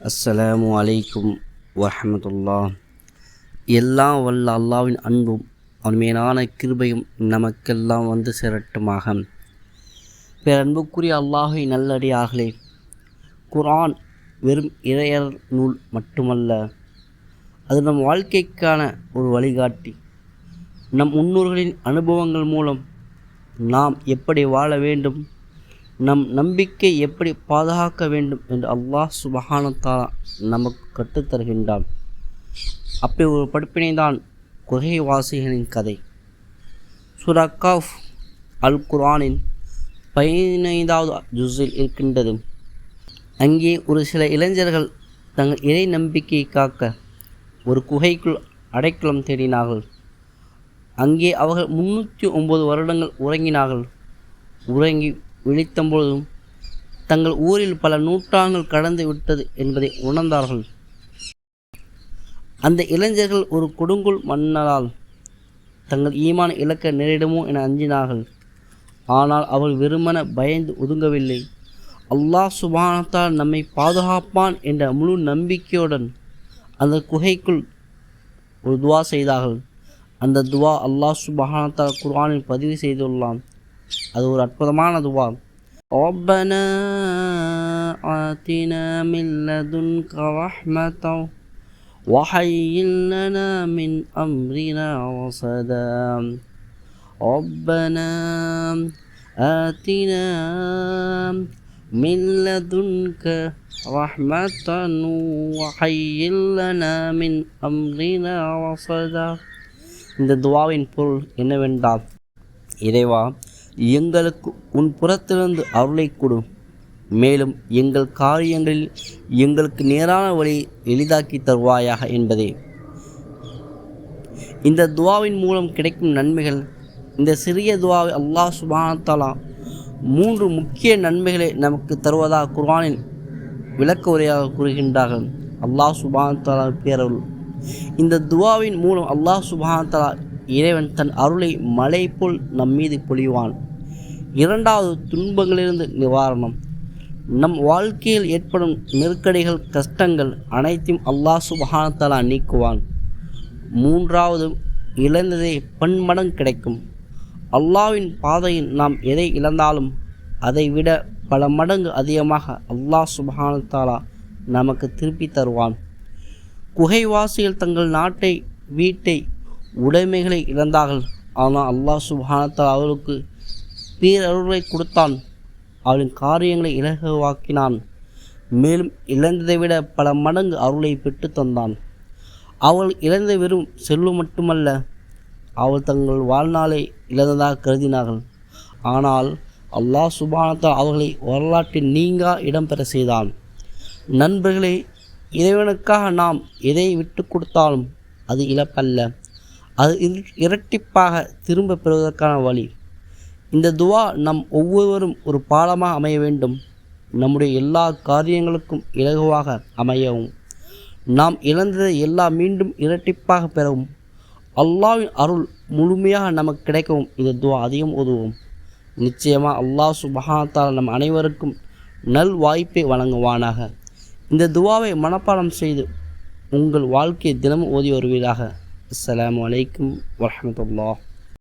அஸ்ஸலாமு அலைக்கும் வரமத்துல்லா எல்லாம் வல்ல அல்லாவின் அன்பும் அவன் மேலான கிருபையும் நமக்கெல்லாம் வந்து சேரட்டுமாக. அன்புக்குரிய அல்லாஹை நல்லடியார்களே குரான் வெறும் இறையர் நூல் மட்டுமல்ல அது நம் வாழ்க்கைக்கான ஒரு வழிகாட்டி. நம் முன்னோர்களின் அனுபவங்கள் மூலம் நாம் எப்படி வாழ வேண்டும்? நம் நம்பிக்கை எப்படி பாதுகாக்க வேண்டும் என்று அல்லாஹ் சுபஹானத்தாலா நமக்கு கற்றுத்தருகின்றான் அப்படி ஒரு படிப்பினை தான் குகைவாசிகளின் கதை. சுரக்காஃப் அல் குர்ஆனின் பதினைந்தாவது ஜுஸில் இருக்கின்றது. அங்கே ஒரு சில இளைஞர்கள் தங்கள் இறை நம்பிக்கையை காக்க ஒரு குகைக்குள் அடைக்கலம் தேடினார்கள். அங்கே அவர்கள் முன்னூற்றி ஒன்பது வருடங்கள் உறங்கினார்கள். உறங்கி விழித்தபொழுதும் தங்கள் ஊரில் பல நூற்றாண்டுகள் கடந்து விட்டது என்பதை உணர்ந்தார்கள். அந்த இளைஞர்கள் ஒரு கொடுங்குள் மன்னரால் தங்கள் ஈமான இலக்க நேரிடுமோ என அஞ்சினார்கள். ஆனால் அவள் வெறுமன பயந்து ஒதுங்கவில்லை. அல்லாஹ் சுபானத்தால் நம்மை பாதுகாப்பான் என்ற முழு நம்பிக்கையுடன் அந்த குகைக்குள் ஒரு துவா செய்தார்கள். அந்த துவா அல்லாஹ் சுபஹானத்தால் குர்ஆனில் பதிவு செய்துள்ளான். அது ஒரு அற்புதமான துவா. ربنا آتنا من لدنك رحمة وهيئ لنا من أمرنا رشدا ربنا آتنا من لدنك رحمة وهيئ لنا من أمرنا رشدا இந்த துவாவின் பொருள் என்னவென்றால் இறைவா எங்களுக்கு உன் புறத்திலிருந்து அருளை கொடு. மேலும் எங்கள் காரியங்களில் எங்களுக்கு நேரான வழி எளிதாக்கி தருவாயாக என்பதே. இந்த துவாவின் மூலம் கிடைக்கும் நன்மைகள் இந்த சிறிய துவாவை அல்லாஹ் சுபானத்தாலா மூன்று முக்கிய நன்மைகளை நமக்கு தருவதாக குர்வானில் விளக்க உரையாக கூறுகின்றார்கள். அல்லாஹ் சுபானத்தாலா பேரருள். இந்த துவாவின் மூலம் அல்லாஹ் சுபானத்தாலா இறைவன் தன் அருளை மலை போல் நம் மீது பொழிவான். இரண்டாவது துன்பங்களிலிருந்து நிவாரணம். நம் வாழ்க்கையில் ஏற்படும் நெருக்கடிகள் கஷ்டங்கள் அனைத்தையும் அல்லாஹ் சுபஹானத்தாலா நீக்குவான். மூன்றாவது இழந்ததே பன்மடங்கு கிடைக்கும். அல்லாவின் பாதையில் நாம் எதை இழந்தாலும் அதை விட பல மடங்கு அதிகமாக அல்லாஹ் சுபஹானத்தாலா நமக்கு திருப்பி தருவான். குகைவாசிகள் தங்கள் நாட்டை வீட்டை உடைமைகளை இழந்தார்கள். ஆனால் அல்லாஹ் சுபஹானத்தால் அவர்களுக்கு பேரருளை கொடுத்தான். அவளின் காரியங்களை இலகுவாக்கினான். மேலும் இழந்ததை விட பல மடங்கு அருளை பெற்று தந்தான். அவள் இழந்த வெறும் செல்வம் மட்டுமல்ல அவள் தங்கள் வாழ்நாளை இழந்ததாக கருதினார்கள். ஆனால் அல்லாஹ் சுபானத்தால் அவர்களை வரலாற்றில் நீங்கா இடம்பெற செய்தான். நண்பர்களே இறைவனுக்காக நாம் எதை விட்டு கொடுத்தாலும் அது இழப்பல்ல. அது இரட்டிப்பாக திரும்ப பெறுவதற்கான வழி. இந்த துவா நம் ஒவ்வொருவரும் ஒரு பாலமாக அமைய வேண்டும். நம்முடைய எல்லா காரியங்களுக்கும் இலகுவாக அமையவும். நாம் இழந்ததை எல்லாம் மீண்டும் இரட்டிப்பாக பெறவும். அல்லாவின் அருள் முழுமையாக நமக்கு கிடைக்கவும் இந்த துவா அதிகம் உதவும். நிச்சயமாக அல்லாஹ் சுபஹாத்தால் நம் அனைவருக்கும் நல் வாய்ப்பை வழங்குவானாக. இந்த துவாவை மனப்பாடம் செய்து உங்கள் வாழ்க்கையை தினமும் ஓதி வருவீராக. அஸ்லாம் வலைக்கம் வரமத்துல்லா